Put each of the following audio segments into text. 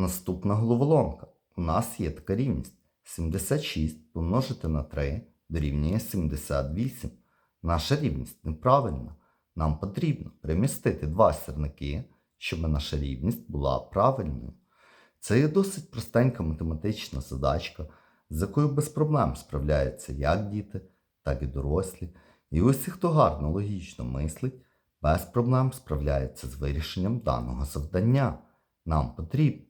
Наступна головоломка. У нас є така рівність. 76 помножити на 3 дорівнює 78. Наша рівність неправильна. Нам потрібно перемістити два сірники, щоб наша рівність була правильною. Це є досить простенька математична задачка, з якою без проблем справляються як діти, так і дорослі. І усі, хто гарно логічно мислить, без проблем справляється з вирішенням даного завдання. Нам потрібно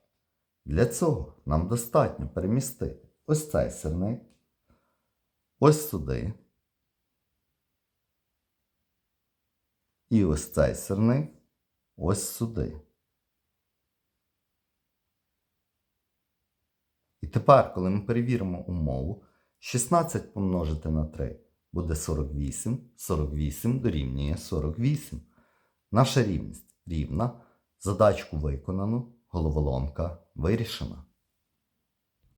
Для цього нам достатньо перемістити ось цей сирник, ось сюди. І ось цей сирник ось сюди. І тепер, коли ми перевіримо умову, 16 помножити на 3 буде 48, 48 дорівнює 48. Наша рівність рівна. Задачку виконано, головоломка вирішена.